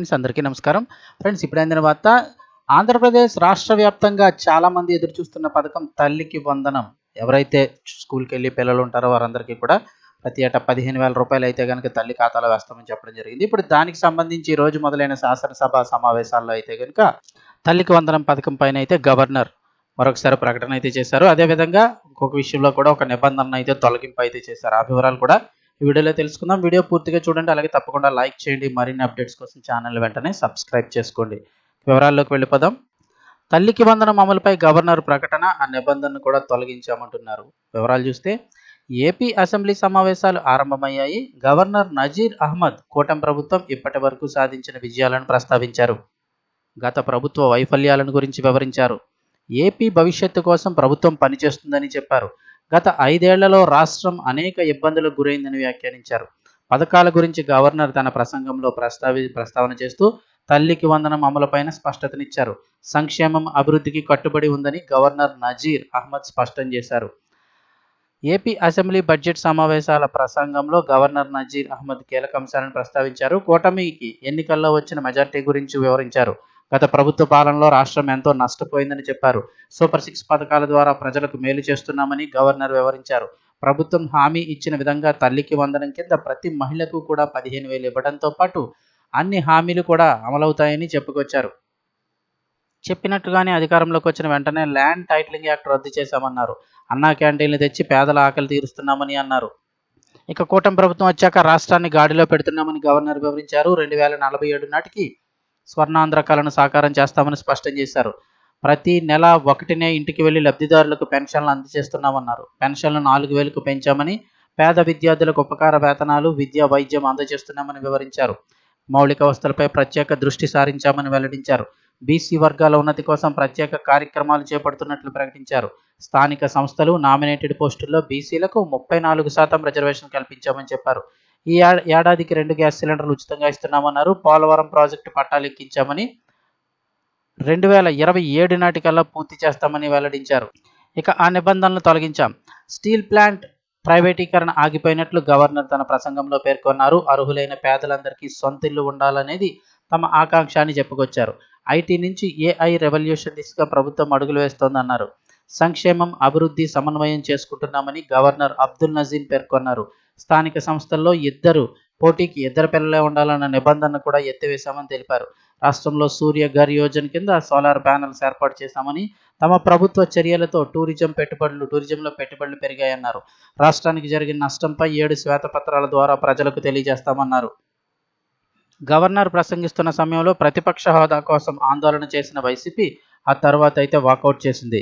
Friends అందరికీ నమస్కారం. Friends ఇప్పుడైన వార్త ఆంధ్రప్రదేశ్ రాష్ట్ర వ్యాప్తంగా చాలా మంది ఎదురు చూస్తున్న పథకం తల్లికి వందనం. ఎవరైతే స్కూల్కి వెళ్ళి పిల్లలు ఉంటారో వారందరికీ కూడా ప్రతి ఏటా పదిహేను వేల రూపాయలు అయితే కనుక తల్లి ఖాతాలో వేస్తామని చెప్పడం జరిగింది. ఇప్పుడు దానికి సంబంధించి ఈ రోజు మొదలైన శాసనసభ సమావేశాల్లో అయితే కనుక తల్లికి వందనం పథకం పైన అయితే గవర్నర్ మరొకసారి ప్రకటన అయితే చేశారు. అదేవిధంగా ఇంకొక విషయంలో కూడా ఒక నిబంధన అయితే తొలగింపు అయితే చేశారు. ఆ వివరాలు కూడా ఈ వీడియోలో తెలుసుకుందాం. వీడియో పూర్తిగా చూడండి. అలాగే తప్పకుండా లైక్ చేయండి. మరిన్ని అప్డేట్స్ కోసం ఛానల్ వెంటనే సబ్స్క్రైబ్ చేసుకోండి. వివరాల్లోకి వెళ్ళిపోదాం. తల్లికి వందనం అమలుపై గవర్నర్ ప్రకటన ఆ నిబంధనను కూడా తొలగించామంటున్నారు. వివరాలు చూస్తే ఏపీ అసెంబ్లీ సమావేశాలు ఆరంభమయ్యాయి. గవర్నర్ నజీర్ అహ్మద్ కూటమి ప్రభుత్వం ఇప్పటి వరకు సాధించిన విజయాలను ప్రస్తావించారు. గత ప్రభుత్వ వైఫల్యాలను గురించి వివరించారు. ఏపీ భవిష్యత్తు కోసం ప్రభుత్వం పనిచేస్తుందని చెప్పారు. గత ఐదేళ్ళలో రాష్ట్రం అనేక ఇబ్బందులకు గురైందని వ్యాఖ్యానించారు. పథకాల గురించి గవర్నర్ తన ప్రసంగంలో ప్రస్తావి ప్రస్తావన చేస్తూ తల్లికి వందనం అమలుపైన స్పష్టతనిచ్చారు. సంక్షేమం అభివృద్ధికి కట్టుబడి ఉందని గవర్నర్ నజీర్ అహ్మద్ స్పష్టం చేశారు. ఏపీ అసెంబ్లీ బడ్జెట్ సమావేశాల ప్రసంగంలో గవర్నర్ నజీర్ అహ్మద్ కీలక అంశాలను ప్రస్తావించారు. కూటమికి ఎన్నికల్లో వచ్చిన మెజార్టీ గురించి వివరించారు. గత ప్రభుత్వ పాలనలో రాష్ట్రం ఎంతో నష్టపోయిందని చెప్పారు. సూపర్ సిక్స్ పథకాల ద్వారా ప్రజలకు మేలు చేస్తున్నామని గవర్నర్ వివరించారు. ప్రభుత్వం హామీ ఇచ్చిన విధంగా తల్లికి వందనం కింద ప్రతి మహిళకు కూడా పదిహేను వేలు ఇవ్వడంతో పాటు అన్ని హామీలు కూడా అమలవుతాయని చెప్పుకొచ్చారు. చెప్పినట్టుగానే అధికారంలోకి వచ్చిన వెంటనే ల్యాండ్ టైటిలింగ్ యాక్ట్ రద్దు చేశామన్నారు. అన్నా క్యాంటీన్లు తెచ్చి పేదల ఆకలి తీరుస్తున్నామని అన్నారు. ఇక కూటమి ప్రభుత్వం వచ్చాక రాష్ట్రాన్ని గాడిలో పెడుతున్నామని గవర్నర్ వివరించారు. రెండు వేల నలభై ఏడు నాటికి స్వర్ణాంధ్ర కళను సాకారం చేస్తామని స్పష్టం చేశారు. ప్రతి నెల ఒకటినే ఇంటికి వెళ్ళి లబ్ధిదారులకు పెన్షన్లు అందజేస్తున్నామన్నారు. పెన్షన్లు నాలుగు వేలకు పెంచామని పేద విద్యార్థులకు ఉపకార వేతనాలు విద్యా వైద్యం అందజేస్తున్నామని వివరించారు. మౌలిక వస్తువులపై ప్రత్యేక దృష్టి సారించామని వెల్లడించారు. బీసీ వర్గాల ఉన్నతి కోసం ప్రత్యేక కార్యక్రమాలు చేపడుతున్నట్లు ప్రకటించారు. స్థానిక సంస్థలు నామినేటెడ్ పోస్టుల్లో బీసీలకు ముప్పై నాలుగు శాతం రిజర్వేషన్ కల్పించామని చెప్పారు. ఈ ఏడాదికి రెండు గ్యాస్ సిలిండర్లు ఉచితంగా ఇస్తున్నామన్నారు. పోలవరం ప్రాజెక్టు పట్టాలెక్కించామని రెండు వేల ఇరవై ఏడు నాటికల్లా పూర్తి చేస్తామని వెల్లడించారు. ఇక ఆ నిబంధనలు తొలగించాం. స్టీల్ ప్లాంట్ ప్రైవేటీకరణ ఆగిపోయినట్లు గవర్నర్ తన ప్రసంగంలో పేర్కొన్నారు. అర్హులైన పేదలందరికీ సొంత ఇల్లు ఉండాలనేది తమ ఆకాంక్ష అని చెప్పుకొచ్చారు. ఐటీ నుంచి ఏఐ రెవల్యూషన్ దిశగా ప్రభుత్వం అడుగులు వేస్తోందన్నారు. సంక్షేమం అభివృద్ధి సమన్వయం చేసుకుంటున్నామని గవర్నర్ అబ్దుల్ నజీన్ పేర్కొన్నారు. స్థానిక సంస్థల్లో ఇద్దరు పోటీకి ఇద్దరు పిల్లలే ఉండాలన్న నిబంధన కూడా ఎత్తివేశామని తెలిపారు. రాష్ట్రంలో సూర్య ఘర్ యోజన కింద సోలార్ ప్యానల్స్ ఏర్పాటు చేశామని తమ ప్రభుత్వ చర్యలతో టూరిజం పెట్టుబడులు టూరిజంలో పెట్టుబడులు పెరిగాయన్నారు. రాష్ట్రానికి జరిగిన నష్టంపై ఏడు శ్వేతపత్రాల ద్వారా ప్రజలకు తెలియజేస్తామన్నారు. గవర్నర్ ప్రసంగిస్తున్న సమయంలో ప్రతిపక్ష హోదా కోసం ఆందోళన చేసిన వైసీపీ ఆ తర్వాత అయితే వాకౌట్ చేసింది.